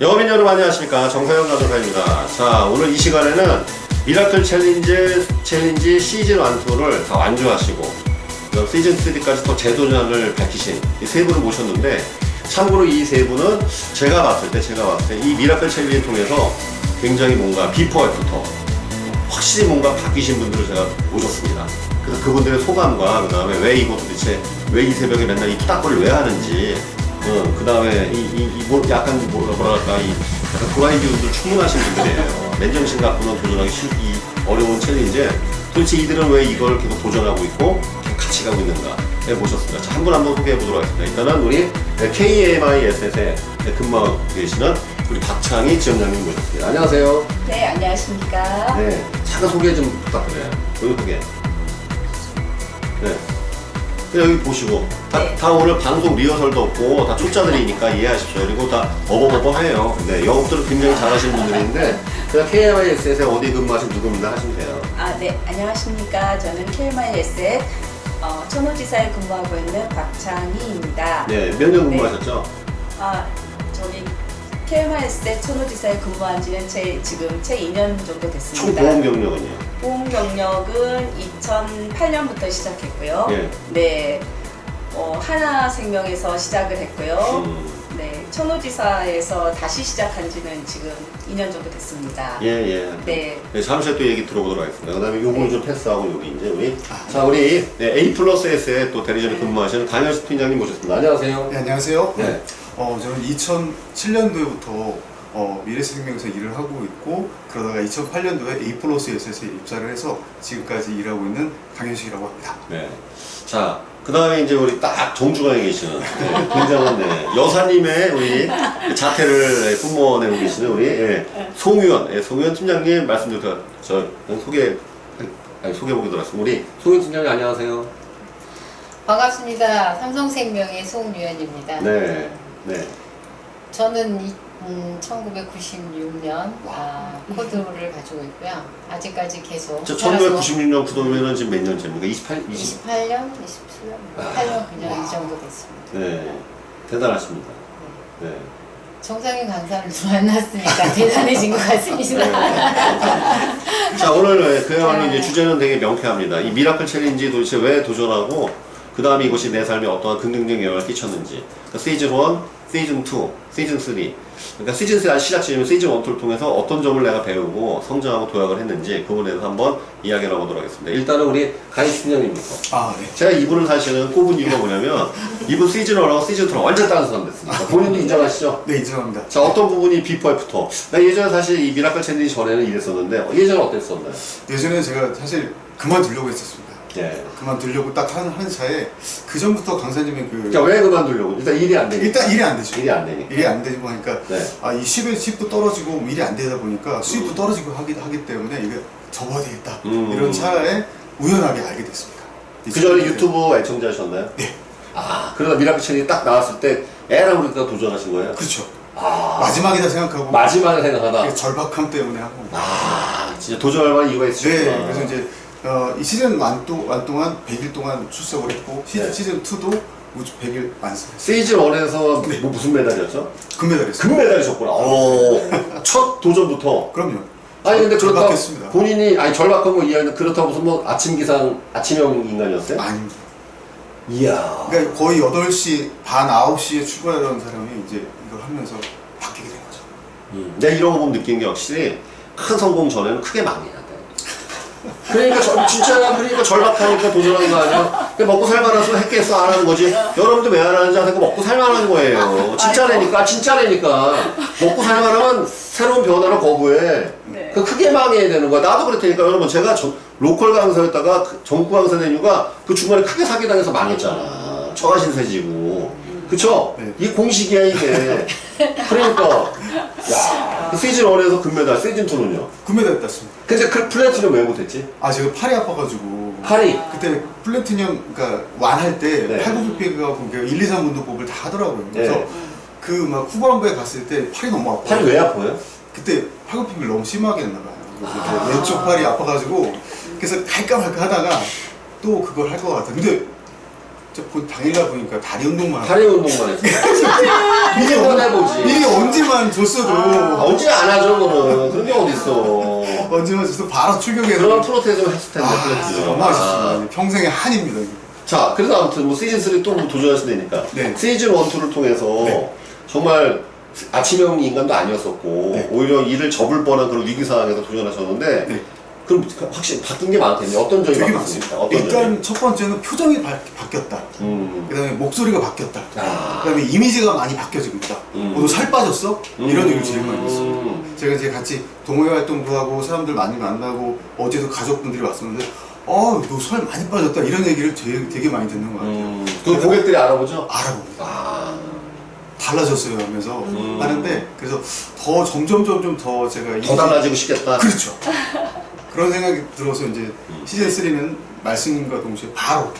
영업인 여러분 안녕하십니까 정사영 가족입니다 자 오늘 이 시간에는 미라클 챌린지 챌린지 시즌 1, 2를 다 완주하시고 시즌 3까지 또 재도전을 밝히신 이 세 분을 모셨는데 참고로 이 세 분은 제가 봤을 때 제가 봤을 때 이 미라클 챌린지를 통해서 굉장히 뭔가 비포 애프터 확실히 뭔가 바뀌신 분들을 제가 모셨습니다. 그래서 그분들의 소감과 그 다음에 왜 이거 도대체 왜 이 새벽에 맨날 이 투닥거리를 왜 하는지 어, 그 다음에 이, 이, 이 뭐, 약간 뭐라 뭐랄까 이 약간 도라이 기운들 충분하신 분들이에요. 맨정신 갖고는 도전하기 쉬, 이 어려운 챌린지에 도대체 이들은 왜 이걸 계속 도전하고 있고 같이 가고 있는가 에 모셨습니다. 자, 한 분 한 분 소개해 보도록 하겠습니다. 일단은 우리 KMISS에 근무하고 계시는 우리 박창희 지원장님 모셨습니다. 안녕하세요. 네, 안녕하십니까. 네, 차가 소개 좀 부탁드려요. 여기 소개. 네. 네, 여기 보시고 다, 네. 다 오늘 방송 리허설도 없고 다 초짜들이니까 이해하십시오. 그리고 다 어버버버해요. 네, 영업들을 굉장히 잘하시는 분들인데 그냥 KMIS에 어디 근무하신 누구입니다 하시면 돼요. 아, 네, 안녕하십니까. 저는 KMIS의 어, 천호지사에 근무하고 있는 박창희입니다. 네, 몇 년 근무하셨죠? 아, 저기 KMIS의 천호지사에 근무한 지는 제, 지금 채 2년 정도 총 됐습니다. 보험 경력은요? 보험 경력은 2008년부터 시작했고요. 예. 네, 어, 하나생명에서 시작을 했고요. 음, 네, 천호지사에서 다시 시작한 지는 지금 2년 정도 됐습니다. 예, 예. 네. 네, 잠시 후에 또 얘기 들어보도록 하겠습니다. 그 다음에 요거는 좀 패스하고 여기 이제 우리. 자, 우리 네, A 플러스 S에 또 대리점에 근무하시는 강현식 팀장님 모셨습니다. 안녕하세요. 네, 안녕하세요. 네. 어, 저는 2007년도부터 어, 미래생명에서 일을 하고 있고 그러다가 2008년도에 A 플러스에서 입사를 해서 지금까지 일하고 있는 강현식이라고 합니다. 네. 자, 그 다음에 이제 우리 딱 정주강에 계시는 네, 굉장한 네, 여사님의 우리 자태를 네, 뿜어내고 계시는 우리 예, 송유현, 예, 송유현 팀장님 말씀 좀 더- 저 소개, 아니, 소개해보도록 하겠습니다. 우리 송유현 팀장님 안녕하세요. 반갑습니다. 삼성생명의 송유연입니다. 네. 네. 저는 이, 음, 1996년 아, 코드를 가지고 있고요. 아직까지 계속 저 살아서 1996년 구도면은 지금 몇 년째입니까? 28, 20. 28년, 27년, 8년 그냥 이 정도 됐습니다. 네. 대단하십니다. 네. 정상인 강사를 만났으니까 대단해진 것 같습니다. 자 오늘 그야말로 네. 이제 주제는 되게 명쾌합니다. 이 미라클 챌린지 도대체 왜 도전하고 그 다음에 이것이 내 삶에 어떠한 긍정적인 영향을 끼쳤는지 그러니까 시즌 1, 시즌 2, 시즌 3 그러니까 시즌 3 시작점이면 시즌 1, 2를 통해서 어떤 점을 내가 배우고 성장하고 도약을 했는지 그 부분에 대해서 한번 이야기를 해보도록 하겠습니다. 일단은 우리 가인 팀장님부터 아, 네. 제가 이분을 사실은 꼽은 이유가 뭐냐면 이분 시즌 1하고 시즌 2랑 완전 다른 사람 됐습니다. 본인도 인정하시죠? 네, 인정합니다. 자 어떤 부분이 비포 애프터 나 예전에 사실 이 미라클 챌린지 전에는 이랬었는데 예전에 어땠었나요? 예전에 제가 사실 그만두려고 했었습니다. 예. 그만두려고 딱 하는, 하는 차에 그 전부터 강사님의 그 그러니까 왜 그만두려고? 일단 일이 안 되니까. 일단 일이 안 되죠. 일이 안 되니까. 일이 안 되고 하니까 네. 아, 이 수입, 수입도 떨어지고 일이 안 되다 보니까 수입도 떨어지고 하기, 하기 때문에 이게 접어야 되겠다. 음. 이런 차에 우연하게 알게 됐습니다. 그 전에 유튜브 애청자셨나요? 네. 아 그러다 미라클 챌린지 딱 나왔을 때 애랑 우리가 도전하신 거예요? 그렇죠. 아 마지막이다 생각하고 마지막에 생각하다. 이게 절박함 때문에 하고 아 진짜 도전할 만한 이유가 네, 있으셨구나. 그래서 이제 어, 이 시즌 1 동, 안 동안 100일 동안 출석을 했고 시, 네. 시즌 2도 100일 완수했어요. 시즌 1에서 네. 뭐 무슨 메달이었죠? 금메달이었어요. 금메달이셨구나. 오, 첫 도전부터. 그럼요. 아니 근데 그렇다고 절박했습니다. 본인이 아니 절박한 거 이해하는데 그렇다고 무슨 뭐 아침 기상 아침형 인간이었어요? 아닙니다. 이야. 그러니까 거의 8시 반 9시에 출발하던 사람이 이제 이걸 하면서 바뀌게 된 거죠. 음, 내가 이런 거 보면 느낀 게 확실히 큰 성공 전에는 크게 망해야 돼. 그러니까 저- 진짜 그러니까 절박하니까 도전하는 거 아니야? 그냥 먹고 살만해서 했겠어 안 하는 거지. 여러분들 왜안 하는지 아니까 먹고 살만한 거예요. 진짜래니까 진짜래니까 먹고 살만하면 새로운 변화를 거부해. 네. 그 크게 망해야 되는 거야. 나도 그랬다니까 여러분 제가 저- 로컬 강사였다가 그 전국 강사 된 이유가 그 중간에 크게 사기당해서 망했잖아. 처가 신세지고. 그쵸? 네. 이게 공식이야 이게. 그러니까 야, 그 시즌 1에서 금메달, 시즌 2는요. 금메달 땄습니다. 근데 그 플래티넘 왜 못했지? 아 제가 팔이 아파가지고 팔이. 그때 플래티넘 그러니까 완할 때 네. 팔굽혀펴기가 1, 2, 3 운동법을 다 하더라고요. 그래서 네. 그막 후반부에 갔을 때 팔이 너무 아파. 팔이 왜 아파요? 그때 팔굽혀펴기를 너무 심하게 했나 봐요. 그래서 이렇게 왼쪽 팔이 아파가지고 그래서 할까 말까 하다가 또 그걸 할 것 같아. 근데 저본 당일날 보니까 다리 운동만 다리 운동만 했어. 미리 한번 해보지. 미리 언제만 줬어도 아, 언제 안 하죠, 그거는. 그런 게 어딨어. 언제만 줬어도 바로 출격해서 그런 프로테이즈를 했을 텐데, 아, 그랬지. 진짜 너무 아쉽습니다. 평생의 한입니다. 이거. 자, 그래서 아무튼 뭐 시즌 3또 도전하시다니까. 네. 시즌 1, 2를 통해서 네. 정말 아침형 인간도 아니었었고, 네. 오히려 일을 접을 뻔한 그런 위기 상황에서 도전하셨는데, 네. 그럼 확실히 바뀐 게 텐데, 어떤 점이 되게? 많습니다. 어떤 일단 점이? 첫 번째는 표정이 바, 바뀌었다. 음. 그다음에 목소리가 바뀌었다. 아. 그다음에 이미지가 많이 바뀌어지고 있다. 음. 너도 살 빠졌어? 이런 얘기를 제일 많이 했어요. 음. 제가 이제 같이 동호회 활동도 하고 사람들 많이 만나고 어제도 가족분들이 왔었는데 어, 너살 많이 빠졌다 이런 얘기를 되게, 되게 많이 듣는 것 같아요. 음. 그 고객들이 알아보죠? 알아봅니다. 아. 달라졌어요 하면서 음. 하는데 그래서 더 점점 점점 더 제가 더 달라지고 싶겠다. 그렇죠. 그런 생각이 들어서 이제 음. 시즌 3는 말씀과 동시에 바로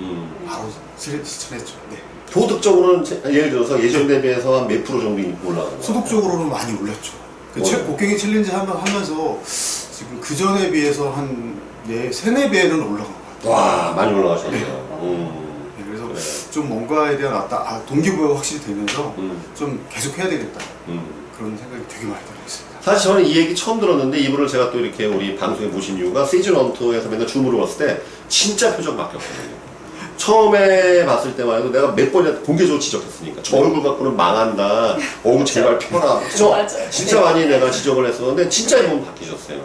음. 바로 실- 실천했죠. 네. 소득적으로는 제- 예를 들어서 예전 대비해서 한 몇 프로 정도 올라간 거예요? 소득적으로는 많이 올랐죠. 그 어. 체- 곡괭이 챌린지 하면 하면서 지금 그 전에 비해서 한 네, 세네 배는 올라간 것 같아요. 와, 많이 올라가셨네요. 음. 네, 그래서 그래. 좀 뭔가에 대한 아따, 아, 동기부여가 확실히 되면서 음. 좀 계속 해야 되겠다 음. 그런 생각이 되게 많이 들고 있습니다. 사실 저는 이 얘기 처음 들었는데 이분을 제가 또 이렇게 우리 방송에 모신 이유가 시즌 1, 2에서 맨날 줌으로 봤을 때 진짜 표정 바뀌었거든요. 처음에 봤을 때만 해도 내가 몇 번이나 공개적으로 지적했으니까 저 얼굴 갖고는 망한다. 얼굴 제발 펴라. 맞아요. 진짜 네. 많이 내가 지적을 했었는데 진짜 이분 바뀌셨어요.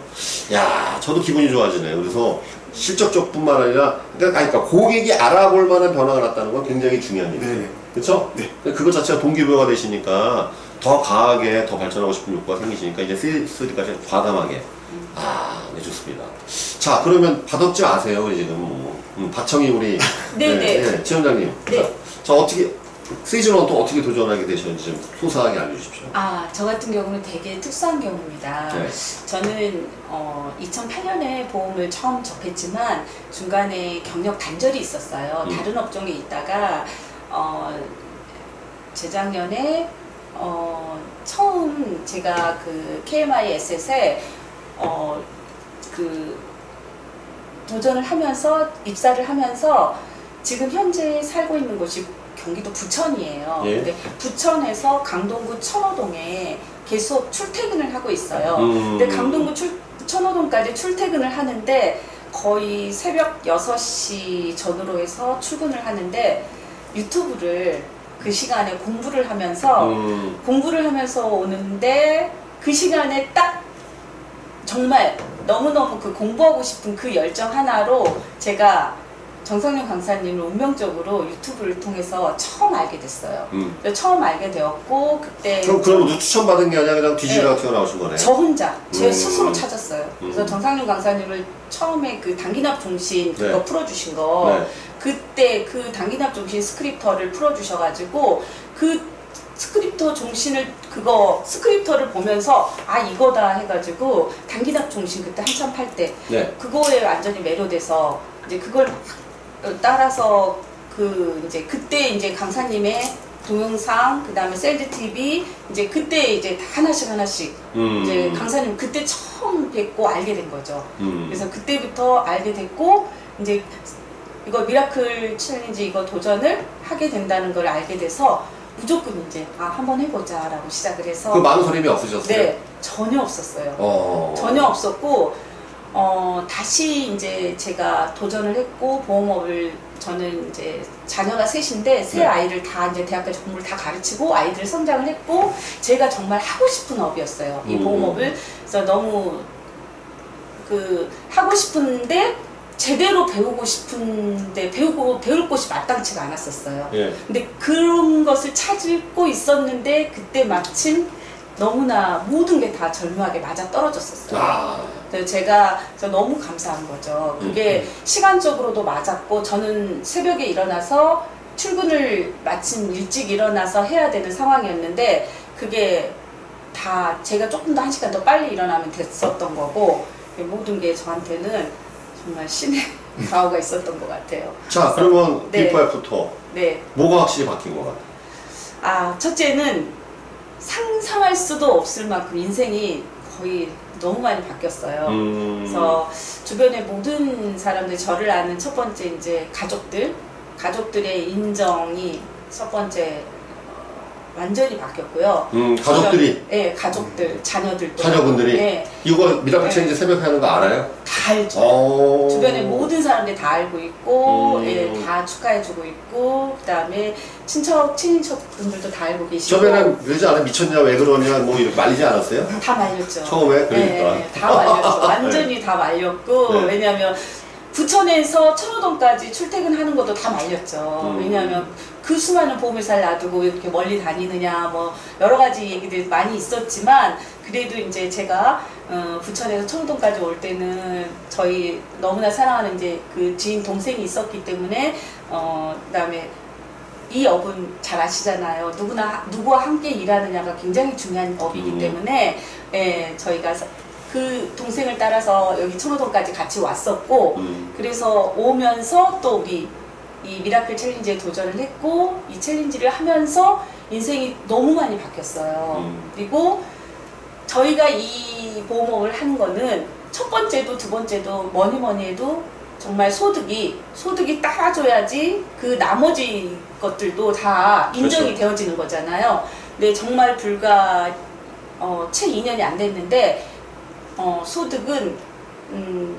야, 저도 기분이 좋아지네요. 그래서 실적적 뿐만 아니라 그러니까, 그러니까 고객이 알아볼 만한 변화가 났다는 건 굉장히 중요한 일이에요. 네. 그렇죠? 네. 그것 자체가 동기부여가 되시니까 더 강하게 더 발전하고 싶은 욕구가 생기시니까 이제 C3까지 과감하게 아, 네 좋습니다. 자, 그러면 받업지 아세요, 우리 지금 음, 박청희 우리 네, 네. 지원장님. 네. 자, 자, 어떻게 시즌 1 또 어떻게 도전하게 되셨는지 좀 소소하게 알려주십시오. 아, 저 같은 경우는 되게 특수한 경우입니다. 네. 저는 어, 2008년에 보험을 처음 접했지만 중간에 경력 단절이 있었어요. 음. 다른 업종에 있다가 어, 재작년에 어, 처음 제가 그 KMI 에셋에 어, 그 도전을 하면서 입사를 하면서 지금 현재 살고 있는 곳이 경기도 부천이에요. 예. 근데 부천에서 강동구 천호동에 계속 출퇴근을 하고 있어요. 음. 근데 강동구 출, 천호동까지 출퇴근을 하는데 거의 새벽 6시 전후로 해서 출근을 하는데 유튜브를 그 시간에 공부를 하면서 음, 공부를 하면서 오는데 그 시간에 딱 정말 너무너무 그 공부하고 싶은 그 열정 하나로 제가 정성윤 강사님을 운명적으로 유튜브를 통해서 처음 알게 됐어요. 음. 처음 알게 되었고 그때 그럼 그럼 누 추천 받은 게 아니라 그냥 뒤지다가 튀어나오신 거네. 저 혼자 제 음. 스스로 찾았어요. 그래서 음. 정상윤 강사님을 처음에 그 당기납 종신 그거 네. 풀어주신 거 네. 그때 그 당기납 종신 스크립터를 풀어주셔가지고 그 스크립터 종신을 그거 스크립터를 보면서 아 이거다 해가지고 당기납 종신 그때 한참 팔때 네. 그거에 완전히 매료돼서 이제 그걸 막 따라서 그 이제 그때 이제 강사님의 동영상 그다음에 셀드 TV 이제 그때 이제 다 하나씩 하나씩 음. 이제 강사님 그때 처음 뵙고 알게 된 거죠. 음. 그래서 그때부터 알게 됐고 이제 이거 미라클 챌린지 이거 도전을 하게 된다는 걸 알게 돼서 무조건 이제 아 한번 해보자라고 시작을 해서 그 많은 소림이 없으셨어요? 네 전혀 없었어요. 어. 전혀 없었고 어 다시 이제 제가 도전을 했고 보험업을 저는 이제 자녀가 셋인데 세 네. 아이를 다 이제 대학까지 공부를 다 가르치고 아이들 성장을 했고 제가 정말 하고 싶은 업이었어요 이 음. 보험업을 그래서 너무 그 하고 싶은데 제대로 배우고 싶은데 배우고 배울 곳이 마땅치가 않았었어요. 예. 근데 그런 것을 찾고 있었는데 그때 마침 너무나 모든 게 다 절묘하게 맞아 떨어졌었어요. 아. 그래서 제가 저 너무 감사한 거죠. 그게 음, 시간적으로도 맞았고 저는 새벽에 일어나서 출근을 마침 일찍 일어나서 해야 되는 상황이었는데 그게 다 제가 조금 더 한 시간 더 빨리 일어나면 됐었던 거고 모든 게 저한테는 정말 신의 가호가 있었던 것 같아요. 자, 그러면 네. 애프터 네. 뭐가 확실히 바뀐 것 같아요? 아, 첫째는 상상할 수도 없을 만큼 인생이 거의 너무 많이 바뀌었어요. 음. 그래서 주변의 모든 사람들 저를 아는 첫 번째 이제 가족들 가족들의 인정이 첫 번째 어, 완전히 바뀌었고요. 음, 가족들이 네, 가족들, 자녀들도 자녀분들이? 네, 이거 미라클 네. 챌린지 새벽 하는 거 알아요? 다 알죠. 어. 주변에 모든 사람들이 다 알고 있고, 음. 예, 다 축하해주고 있고, 그 다음에 친척, 친인척 분들도 다 알고 계시고. 처음에는 그러지 않아 미쳤냐 왜 그러냐 뭐 이렇게 말리지 않았어요? 다 말렸죠. 처음에 그러니까. 네, 다 말렸죠. 완전히 다 말렸고, 네. 왜냐하면 부천에서 천호동까지 출퇴근하는 것도 다 말렸죠. 음. 왜냐하면 그 수많은 보험회사를 놔두고 이렇게 멀리 다니느냐, 뭐 여러 가지 얘기들이 많이 있었지만, 그래도 이제 제가 어, 부천에서 천호동까지 올 때는 저희 너무나 사랑하는 이제 그 지인 동생이 있었기 때문에, 어, 그다음에 이 업은 잘 아시잖아요. 누구나 누구와 함께 일하느냐가 굉장히 중요한 업이기 음. 때문에 예, 저희가 사- 그 동생을 따라서 여기 천호동까지 같이 왔었고 음. 그래서 오면서 또 우리 이 미라클 챌린지에 도전을 했고 이 챌린지를 하면서 인생이 너무 많이 바뀌었어요. 음. 그리고 저희가 이 보험업을 한 거는 첫 번째도 두 번째도 뭐니 뭐니 해도 정말 소득이 소득이 따라줘야지 그 나머지 것들도 다 인정이 그렇죠. 되어지는 거잖아요. 근데 정말 불과 어, 채 2년이 안 됐는데 어, 소득은 음,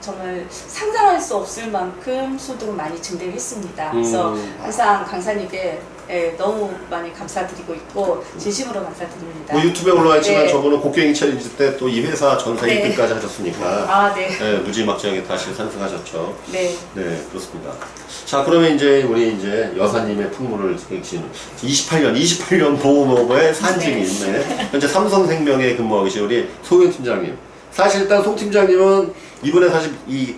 정말 상상할 수 없을 만큼 소득은 많이 증대를 했습니다. 그래서 음. 항상 강사님께 예, 너무 많이 감사드리고 있고 진심으로 감사드립니다. 뭐 유튜브에 올라와 있지만 네. 저분은 곡괭이 챌린지 때 또 이 회사 전사 네. 1등까지 하셨으니까 아, 네. 네, 무지막지하게 다시 상승하셨죠. 네. 네, 그렇습니다. 자, 그러면 이제 우리 이제 여사님의 풍문을 지금 28년, 28년 보험업의 산증인, 네. 현재 삼성생명에 근무하고 계신 우리 소윤 팀장님. 사실 일단 송 팀장님은 이분의 사실 이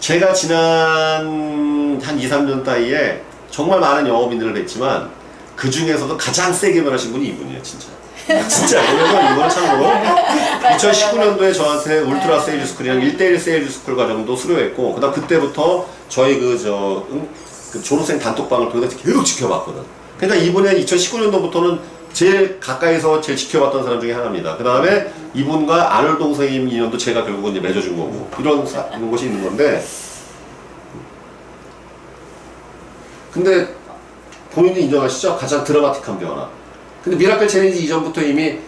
제가 지난 한 2, 3년 따위에 정말 많은 영업인들을 뵀지만 그 중에서도 가장 세게 변하신 분이 이분이에요, 진짜. 진짜. 왜냐면 이거는 참고로 2019년도에 저한테 울트라 세일즈 스쿨이랑 1대1 세일즈 스쿨 과정도 수료했고, 그 다음 그때부터 저희 그, 저, 응? 그 졸업생 단톡방을 통해서 계속 지켜봤거든. 그러니까 이분은 2019년도부터는 제일 가까이서 제일 지켜봤던 사람 중에 하나입니다. 그 다음에 이분과 아놀동 선생님 인연도 제가 결국은 이제 맺어준 거고, 이런, 사, 이런 것이 있는 건데, 근데 본인도 인정하시죠? 가장 드라마틱한 변화. 근데 미라클 챌린지 이전부터 이미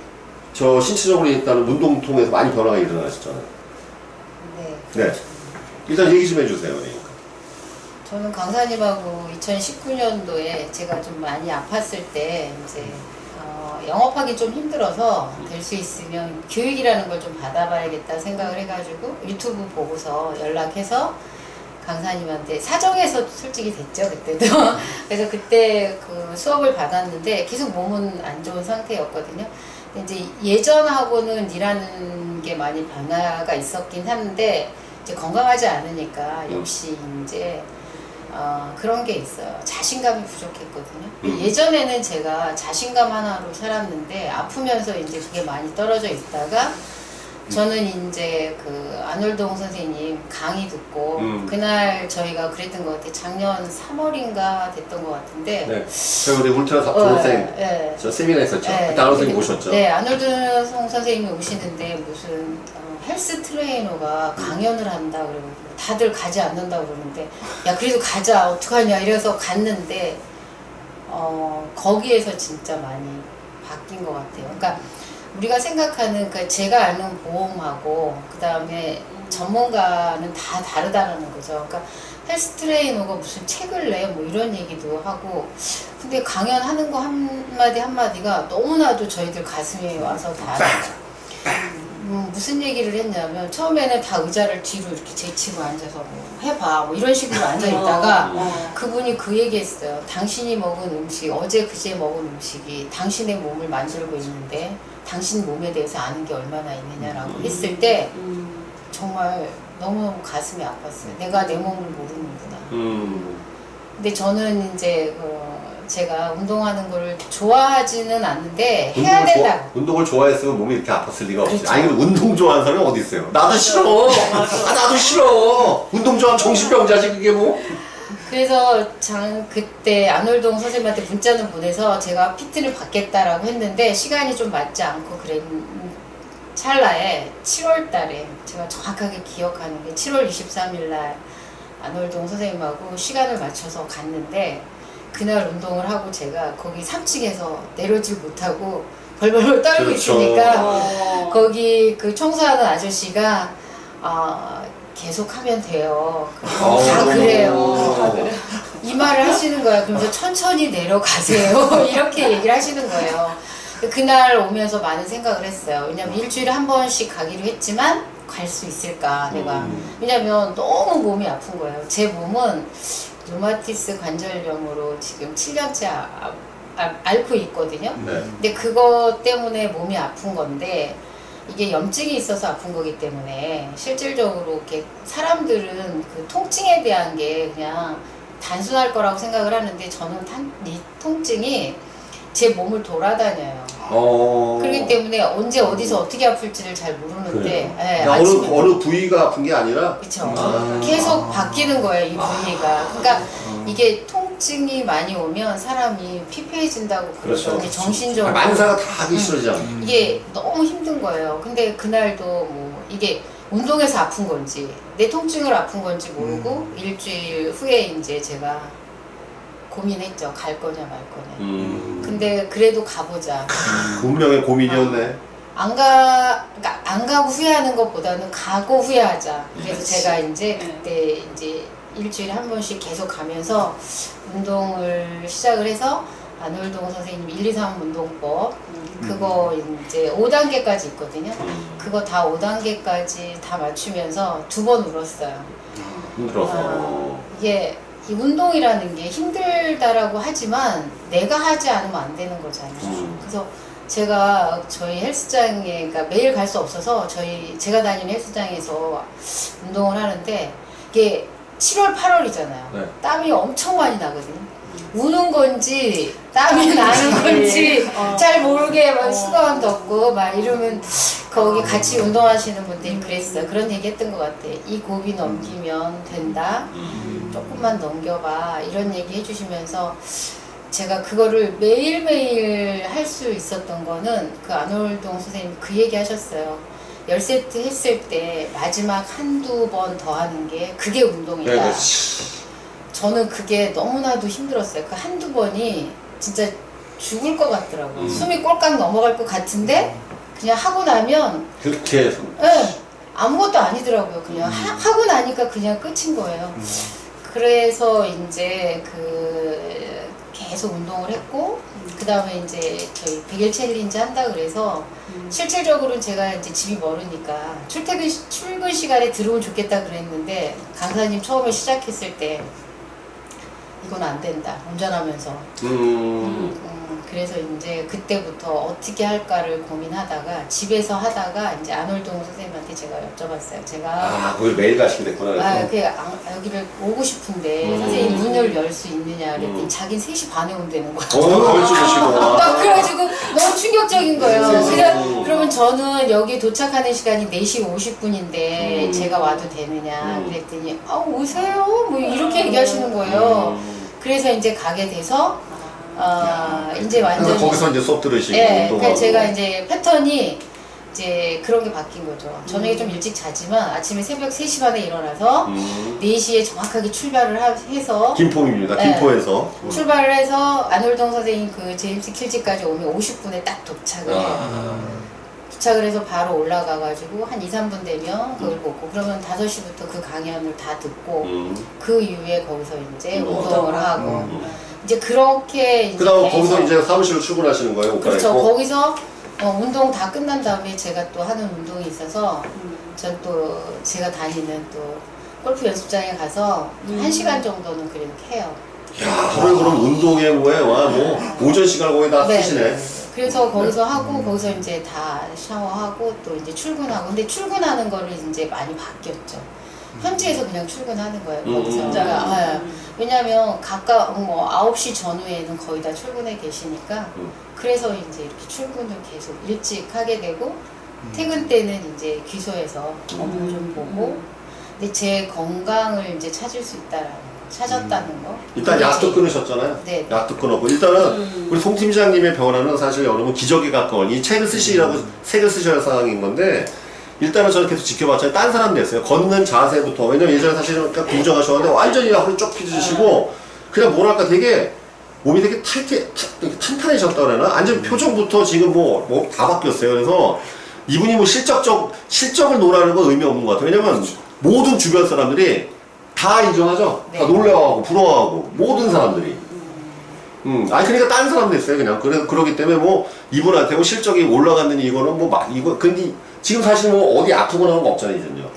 저 신체적으로 있다는 운동 통해서 많이 변화가 일어나셨잖아요. 네. 네. 일단 얘기 좀 해주세요. 그러니까. 저는 강사님하고 2019년도에 제가 좀 많이 아팠을 때 이제 어, 영업하기 좀 힘들어서 될 수 있으면 교육이라는 걸 좀 받아봐야겠다 생각을 해가지고 유튜브 보고서 연락해서 강사님한테 사정해서 솔직히 됐죠 그때도 그래서 그때 그 수업을 받았는데 계속 몸은 안 좋은 상태였거든요. 이제 예전하고는 일하는 게 많이 변화가 있었긴 한데 이제 건강하지 않으니까 역시 이제 어, 그런 게 있어요. 자신감이 부족했거든요. 음. 예전에는 제가 자신감 하나로 살았는데 아프면서 이제 그게 많이 떨어져 있다가 저는 이제 그 아놀동 선생님 강의 듣고 음. 그날 저희가 그랬던 것 같아요. 작년 3월인가 됐던 것 같은데 네. 저희 우리 울트라 사- 어, 졸업생 예. 저 세미나 했었죠. 네. 그때 아놀 선생님 오셨죠. 네, 송 선생님이 오시는데 무슨 어, 헬스 트레이너가 강연을 한다 그러고 다들 가지 않는다 그러는데 야 그래도 가자 어떡하냐 이래서 갔는데 어 거기에서 진짜 많이 바뀐 것 같아요. 그러니까 우리가 생각하는 그러니까 제가 아는 보험하고 그 다음에 전문가는 다 다르다는 거죠. 그러니까 헬스 트레이너가 무슨 책을 내 뭐 이런 얘기도 하고 근데 강연하는 거 한마디 한마디가 너무나도 저희들 가슴에 와서 다 음, 무슨 얘기를 했냐면 처음에는 다 의자를 뒤로 이렇게 제치고 앉아서 뭐 해봐 뭐 이런 식으로 앉아 있다가 어, 그분이 그 얘기했어요. 당신이 먹은 음식 어제 그제 먹은 음식이 당신의 몸을 만들고 있는데 당신 몸에 대해서 아는 게 얼마나 있느냐라고 했을 때 음, 정말 너무너무 가슴이 아팠어요. 내가 내 몸을 모르는구나. 음. 근데 저는 이제 어, 제가 운동하는 걸 좋아하지는 않는데 해야 운동을, 된다. 좋아, 운동을 좋아했으면 몸이 이렇게 아팠을 리가 없지. 그렇죠. 아니, 근데 운동 좋아하는 사람이 어디 있어요? 나도 싫어. 아, 나도 싫어. 운동 좋아하면 정신병자지, 그게 뭐. 그래서 장 그때 안월동 선생님한테 문자는 보내서 제가 PT를 받겠다라고 했는데 시간이 좀 맞지 않고 그랬 찰나에 7월 달에 제가 정확하게 기억하는 게 7월 23일 날 안월동 선생님하고 시간을 맞춰서 갔는데 그날 운동을 하고 제가 거기 3층에서 내려질 못하고 벌벌벌 떨고 그렇죠. 있으니까 어. 거기 그 청소하는 아저씨가 아 계속 하면 돼요. 어. 다 그래요. 다 그래요. 이 말을 하시는 거야. 그러면서 천천히 내려가세요. 이렇게 얘기를 하시는 거예요. 그날 오면서 많은 생각을 했어요. 왜냐면 일주일에 한 번씩 가기로 했지만 갈 수 있을까 내가. 음. 왜냐면 너무 몸이 아픈 거예요. 제 몸은 루마티스 관절염으로 지금 7년째 아, 아, 앓고 있거든요. 네. 근데 그거 때문에 몸이 아픈 건데 이게 염증이 있어서 아픈 거기 때문에 실질적으로 이렇게 사람들은 그 통증에 대한 게 그냥 단순할 거라고 생각을 하는데 저는 탄, 이 통증이 제 몸을 돌아다녀요. 어. 그렇기 때문에 언제 어디서 어떻게 아플지를 잘 모르는데 예, 아침에 어느 어느 부위가 아픈 게 아니라 그쵸. 아. 계속 바뀌는 거예요, 이 부위가. 그러니까 이게 통 증이 많이 오면 사람이 피폐해진다고 그렇죠. 그러더니 정신적으로 만사가 다 하기 싫어져. 이게 너무 힘든 거예요. 근데 그날도 뭐 이게 운동에서 아픈 건지 내 통증을 아픈 건지 모르고 일주일 후에 이제 제가 고민했죠. 갈 거냐 말 거냐. 음. 근데 그래도 가보자. 운명의 고민이었네. 안 가, 그러니까 안 가고 후회하는 것보다는 가고 후회하자. 그래서 그치. 제가 이제 네. 그때 이제 일주일에 한 번씩 계속 가면서 운동을 시작을 해서 안월동 선생님 1, 2, 3 운동법 그거 이제 5단계까지 있거든요. 음. 그거 다 5단계까지 다 맞추면서 두 번 울었어요. 힘들어서. 아, 이게 이 운동이라는 게 힘들다라고 하지만 내가 하지 않으면 안 되는 거잖아요. 음. 그래서 제가 저희 헬스장에 그러니까 매일 갈 수 없어서 저희 제가 다니는 헬스장에서 운동을 하는데 이게 7월 8월이잖아요. 네. 땀이 엄청 많이 나거든요. 우는 건지 땀이 나는 건지 어. 잘 모르게 막 어. 수도원 덥고 막 이러면 거기 같이 운동하시는 분들이 그랬어요. 그런 얘기 했던 것 같아. 이 고비 넘기면 된다. 음. 조금만 넘겨봐. 이런 얘기 해주시면서 제가 그거를 매일매일 할 수 있었던 거는 그 안월동 선생님 그 얘기 하셨어요. 열 세트 했을 때 마지막 한두 번 더 하는 게 그게 운동이다. 네, 네. 저는 그게 너무나도 힘들었어요. 그 한두 번이 진짜 죽을 것 같더라고요. 음. 숨이 꼴깍 넘어갈 것 같은데 그냥 하고 나면 그렇게 해서. 예, 아무것도 아니더라고요. 그냥 하, 하고 나니까 그냥 끝인 거예요. 그래서 이제 그 계속 운동을 했고 그 다음에 이제 저희 100일 챌린지 한다 그래서 실질적으로는 제가 이제 집이 멀으니까 출퇴근 시- 출근 시간에 들어오면 좋겠다 그랬는데 강사님 처음에 시작했을 때 이건 안 된다. 운전하면서. 음. 음, 그래서 이제 그때부터 어떻게 할까를 고민하다가 집에서 하다가 이제 안월동 선생님한테 제가 여쭤봤어요. 제가 아, 거기 매일 가시게 됐구나. 아. 그 아, 여기를 오고 싶은데 음. 선생님 문을 열 수 있느냐 그랬더니 음. 자긴 3시 반에 온다는 거야. 어, 찍으시고. 막 그래가지고 너무 충격적인 거예요. 음. 그냥 그러면 저는 여기 도착하는 시간이 4시 50분인데 음. 제가 와도 되느냐 음. 그랬더니 아 오세요 뭐 이렇게 얘기하시는 거예요. 음. 그래서 이제 가게 돼서 어, 이제 그래서 완전히 거기서 이제 수업 들으시고 예, 운동하고. 그러니까 제가 이제 패턴이 이제 그런 게 바뀐 거죠. 저녁에 좀 일찍 자지만 아침에 새벽 3시 반에 일어나서 음. 4시에 정확하게 출발을 하- 해서 김포입니다. 네. 김포에서. 출발을 해서 안월동 선생님 그 제임스 킬지까지 오면 50분에 딱 도착을 해요. 아. 도착을 해서 바로 올라가가지고 한 2, 3분 되면 그걸 보고 그러면 5시부터 그 강연을 다 듣고 음. 그 이후에 거기서 이제 운동을 운동을 하고 음. 이제 그렇게 이제 그다음 계속 거기서 이제 사무실로 출근하시는 거예요. 옷 그렇죠. 갈아입고? 거기서 어, 운동 다 끝난 다음에 제가 또 하는 운동이 있어서 전 또 제가 다니는 또 골프 연습장에 가서 음. 한 시간 정도는 그래도 해요. 야, 하루에 그럼 운동에 뭐에 와 뭐 오전 시간을 거의 다 네, 쓰시네. 네. 그래서 거기서 하고 거기서 이제 다 샤워하고 또 이제 출근하고 근데 출근하는 거를 이제 많이 바뀌었죠. 현지에서 그냥 출근하는 거예요. 음, 거기서. 음. 그러니까, 예. 왜냐면 가까 뭐 9시 전후에는 거의 다 출근해 계시니까 음. 그래서 이제 이렇게 출근을 계속 일찍 하게 되고 퇴근 때는 이제 귀소해서 업무 좀 보고 근데 제 건강을 이제 찾을 수 있다라는 거, 찾았다는 거. 일단 약도 끊으셨잖아요. 네. 약도 끊었고 일단은 음. 우리 송 팀장님의 변화는 사실 여러분 기적에 가까운 이 책을 쓰시라고 책을 쓰셔야 상황인 건데 일단은 저는 계속 지켜봤잖아요. 딴 사람 됐어요. 걷는 자세부터. 왜냐면 예전에 사실은 그냥 공정하셨는데 완전히 허리 쭉 펴주시고 그냥 뭐랄까 되게 몸이 되게 되게 탄탄해졌다 그러나? 완전 표정부터 지금 뭐, 뭐 다 바뀌었어요. 그래서 이분이 뭐 실적적, 실적을 노라는 건 의미 없는 것 같아요. 왜냐면 모든 주변 사람들이 다 인정하죠? 다 네. 놀래워하고 부러워하고 모든 사람들이. 음, 아니 그러니까 다른 사람 됐어요 그냥 그래 그러기 때문에 뭐 이분한테 뭐 실적이 올라갔느니 이거는 뭐 막 이거 근데 지금 사실 뭐 어디 아프거나 그런 거 없잖아요 이제는요.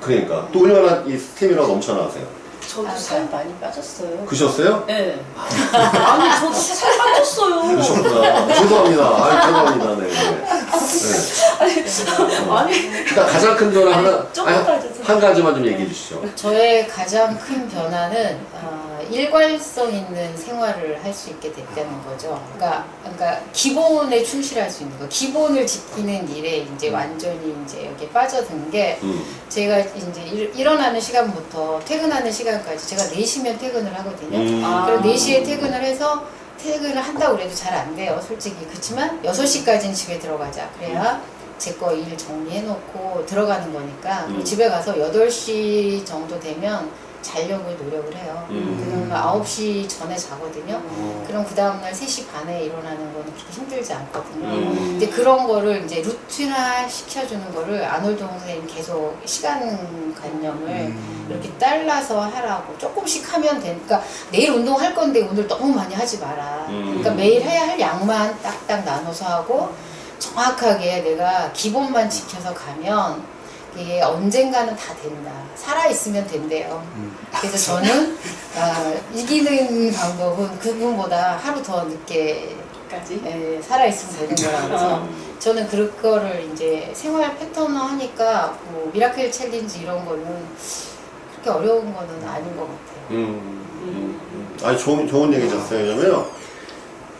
그러니까 또 얼마나 이 스태미나가 넘쳐나세요. 저도 아, 살 네. 많이 빠졌어요. 그셨어요? 네. 아니 저도 살 빠졌어요. 그러셨구나. 죄송합니다. 아 죄송합니다. 네. 네. 네. 아니 일단 가장 큰 변화 아니, 하나 조금 아니, 빠져서. 한 가지만 좀 얘기해 주시죠. 저의 가장 큰 변화는 아, 일관성 있는 생활을 할 수 있게 됐다는 거죠. 그러니까, 그러니까 기본에 충실할 수 있는 거. 기본을 지키는 일에 이제 완전히 이제 여기 빠져든 게 음. 제가 이제 일, 일어나는 시간부터 퇴근하는 시간 까지 제가 4시면 퇴근을 하거든요. 음. 아. 그럼 4시에 퇴근을 해서 퇴근을 한다고 그래도 잘 안 돼요, 솔직히. 그렇지만 6시까지는 집에 들어가자. 그래야 제 거 일 정리해놓고 들어가는 거니까. 그리고 음. 집에 가서 8시 정도 되면 자려고 노력을 해요. 음. 그러면 9시 전에 자거든요. 어, 그럼 그 다음날 3시 반에 일어나는 거는 그렇게 힘들지 않거든요. 음. 근데 그런 거를 이제 루틴화 시켜주는 거를 아놀드 선생님 계속 시간관념을 음. 이렇게 잘라서 하라고 조금씩 하면 되니까 내일 운동할 건데 오늘 너무 많이 하지 마라. 음. 그러니까 매일 해야 할 양만 딱딱 나눠서 하고 정확하게 내가 기본만 지켜서 가면 이게 언젠가는 다 된다. 살아 있으면 된대요. 음. 그래서 저는 아, 이기는 방법은 그분보다 하루 더 늦게 까지. 예, 살아 있으면 되는 거라 그래서 저는 그거를 이제 생활 패턴화 하니까 뭐 미라클 챌린지 이런 거는 그렇게 어려운 거는 아닌 것 같아요. 음, 음, 음. 아니 좋은 좋은 얘기셨어요. 왜냐면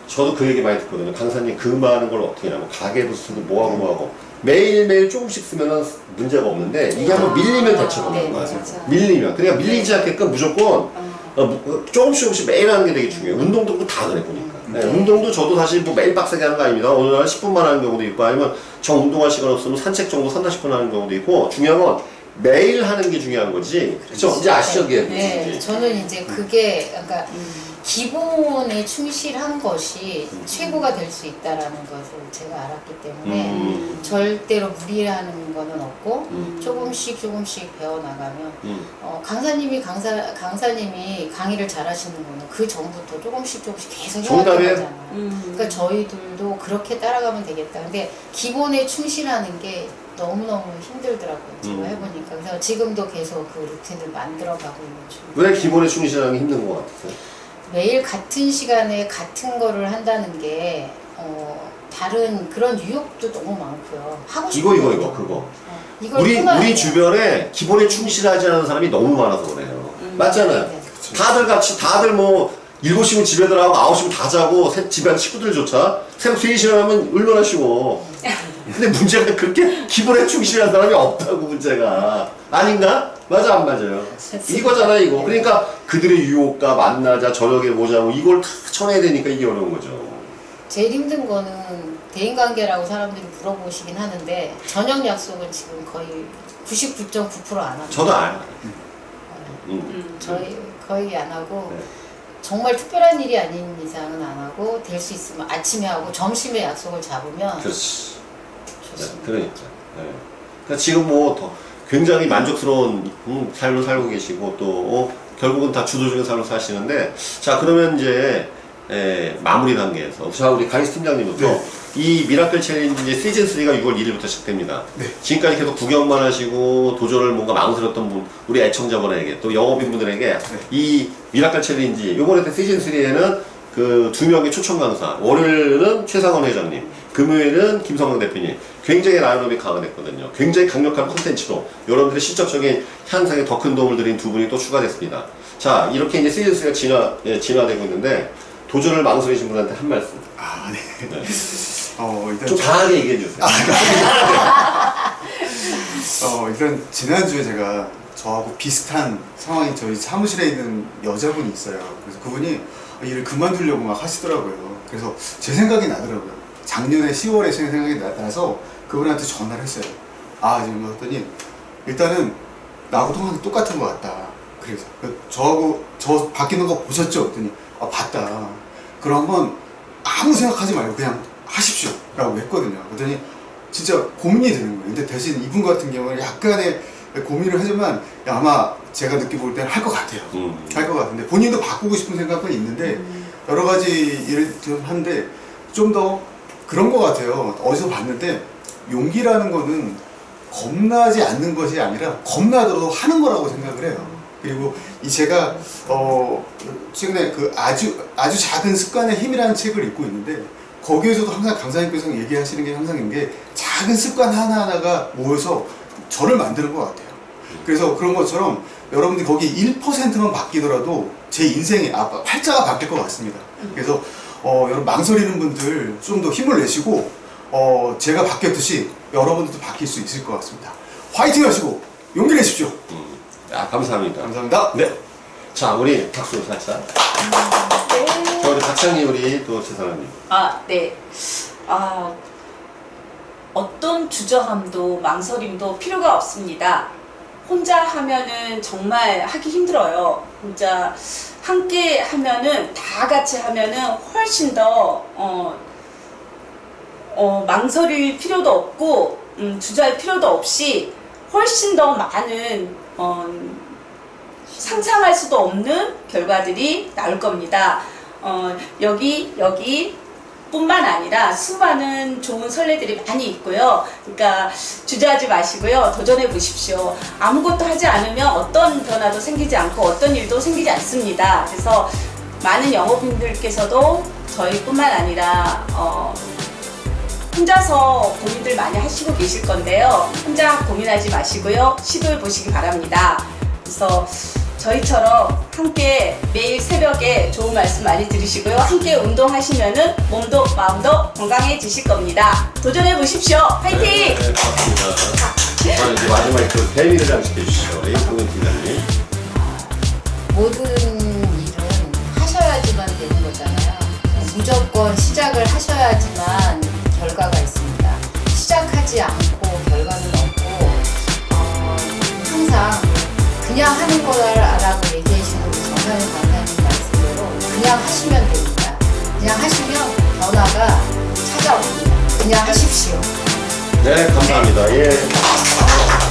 저도 그 얘기 많이 듣거든요. 강사님 그 많은 걸 어떻게 하냐면 가게도 쓰고 뭐하고 뭐하고 매일 매일 조금씩 쓰면은 문제가 없는데 이게 한번 밀리면 대처가 네, 없는 거야. 맞아. 밀리면 그러니까 밀리지 않게끔 무조건 어. 어, 뭐, 조금씩 조금씩 매일 하는 게 되게 중요해요. 운동도 그다 그래 보니까. 네, 네. 운동도 저도 사실 뭐 매일 빡세게 하는 거 아닙니다. 어느 날 10분만 하는 경우도 있고 아니면 저 운동할 시간 없으면 산책 정도 3, 40분 하는 경우도 있고 중요한 건 매일 하는 게 중요한 거지. 그렇죠? 이제 아시죠? 그게 네. 저는 이제 그게 그러니까 음. 기본에 충실한 것이 최고가 될 수 있다라는 것을 제가 알았기 때문에 음. 절대로 무리하는 거는 없고 음. 조금씩 조금씩 배워 나가면 음. 어, 강사님이 강사 강사님이 강의를 잘하시는 거는 그 전부터 조금씩 조금씩 계속. 해왔던 거잖아요. 음. 그러니까 저희들도 그렇게 따라가면 되겠다. 근데 기본에 충실하는 게 너무너무 힘들더라고요. 제가 음. 해보니까. 그래서 지금도 계속 그 루틴을 만들어가고 있는 중. 왜 기본에 충실하는 게 힘든 것 같으세요? 매일 같은 시간에 같은 거를 한다는 게, 어, 다른 그런 유혹도 너무 많고요. 하고 싶은 이거 이거 것도. 이거 그거. 어, 이걸 우리 끊어야 우리 돼요. 주변에 기본에 충실하지 않은 사람이 너무 많아서 그래요. 음. 맞잖아요. 네. 다들 같이 다들 뭐 7시면 집에 들어가고 9시면 다 자고 새- 집안 친구들조차 새벽 3시에 하면 얼마나 쉬워. 근데 문제가 그렇게 기본에 충실한 사람이 없다고 문제가. 아닌가? 맞아 안 맞아요? 이거잖아 이거. 그러니까 그들의 유혹과 만나자 저녁에 보자 뭐 이걸 다 쳐내야 되니까 이게 어려운 거죠. 제일 힘든 거는 대인관계라고 사람들이 물어보시긴 하는데, 저녁 약속은 지금 거의 99.9%안 하고. 저도 안. 음. 음. 저희 거의 안 하고 네. 정말 특별한 일이 아닌 이상은 안 하고 될 수 있으면 아침에 하고 점심에 약속을 잡으면 그렇지. 네, 좋습니다. 그러니까. 네. 그러니까 지금 뭐 더 굉장히 만족스러운 음, 삶을 살고 계시고 또 어, 결국은 다 주도적인 삶을 사시는데 자 그러면 이제 에, 마무리 단계에서 자 우리 가이스 팀장님부터 네. 이 미라클 챌린지 시즌 3가 6월 1일부터 시작됩니다. 네. 지금까지 계속 구경만 하시고 도전을 뭔가 망설였던 분 우리 애청자분에게 또 영업인 분들에게 이 미라클 챌린지 요번에 시즌 3에는 그 두 명의 초청 강사 월요일은 최상원 회장님 금요일은 김성광 대표님 굉장히 라인업이 강화됐거든요 굉장히 강력한 콘텐츠로 여러분들의 실적적인 향상에 더 큰 도움을 드린 두 분이 또 추가됐습니다 자 이렇게 이제 시즌 3가 진화, 예, 진화되고 있는데 도전을 망설이신 분한테 한 말씀 아, 네. 네. 어, 일단 좀 저- 강하게 얘기해 주세요 어, 일단 지난주에 제가 저하고 비슷한 상황이 저희 사무실에 있는 여자분이 있어요. 그래서 그분이 일을 그만두려고 막 하시더라고요. 그래서 제 생각이 나더라고요. 작년에 10월에 제 생각이 나, 나서 그분한테 전화를 했어요. 아 지금 봤더니 일단은 나하고 통하는 게 똑같은 것 같다. 그래서 그 저하고 저 바뀌는 거 보셨죠? 그랬더니 아 봤다. 그럼 한번 아무 생각하지 말고 그냥 하십시오 라고 했거든요. 그랬더니 진짜 고민이 되는 거예요. 근데 대신 이분 같은 경우는 약간의 고민을 하지만 아마 제가 느껴볼 때는 할 것 같아요. 음. 할것 같은데 본인도 바꾸고 싶은 생각은 있는데 여러 가지 일을 좀 하는데 좀 더 그런 것 같아요. 어디서 봤는데 용기라는 거는 겁나지 않는 것이 아니라 겁나도 하는 거라고 생각을 해요. 그리고 이 제가 어 최근에 그 아주 아주 작은 습관의 힘이라는 책을 읽고 있는데 거기에서도 항상 강사님께서 얘기하시는 게 항상 이게 작은 습관 하나 하나가 모여서 저를 만드는 것 같아요. 그래서 그런 것처럼 여러분들이 거기 1%만 바뀌더라도 제 인생의 아, 팔자가 바뀔 것 같습니다. 그래서 어, 여러분 망설이는 분들 좀 더 힘을 내시고 어, 제가 바뀌었듯이 여러분들도 바뀔 수 있을 것 같습니다. 화이팅 하시고 용기 내십시오. 음. 아, 감사합니다. 감사합니다. 네. 자, 우리 박수 살짝. 자, 우리 박사님, 우리 또 최선아님. 아, 네. 아, 어떤 주저함도 망설임도 필요가 없습니다. 혼자 하면은 정말 하기 힘들어요. 혼자 함께 하면은 다 같이 하면은 훨씬 더 어, 어, 망설일 필요도 없고 음, 주저할 필요도 없이 훨씬 더 많은 어, 상상할 수도 없는 결과들이 나올 겁니다. 어, 여기 여기 뿐만 아니라 수많은 좋은 선례들이 많이 있고요. 그러니까 주저하지 마시고요. 도전해 보십시오. 아무것도 하지 않으면 어떤 변화도 생기지 않고 어떤 일도 생기지 않습니다. 그래서 많은 영업인들께서도 저희뿐만 아니라 어, 혼자서 고민들 많이 하시고 계실 건데요. 혼자 고민하지 마시고요. 시도해 보시기 바랍니다. 그래서 저희처럼 함께 매일 새벽에 좋은 말씀 많이 들으시고요. 함께 운동하시면은 몸도 마음도 건강해지실 겁니다. 도전해 보십시오. 화이팅! 네, 네, 고맙습니다. 자, 이제 마지막에 그 대미를 장식해 주시죠. 우리 홍은 팀장님. 모든 일은 하셔야지만 되는 거잖아요. 무조건 시작을 하셔야지만 결과가 있습니다. 시작하지 않고 결과는 없고 어, 항상 그냥 하는 거라고 얘기하시는 우리 정상현 강사님 말씀대로 그냥 하시면 됩니다. 그냥 하시면 변화가 찾아옵니다. 그냥 하십시오. 네, 감사합니다. 예.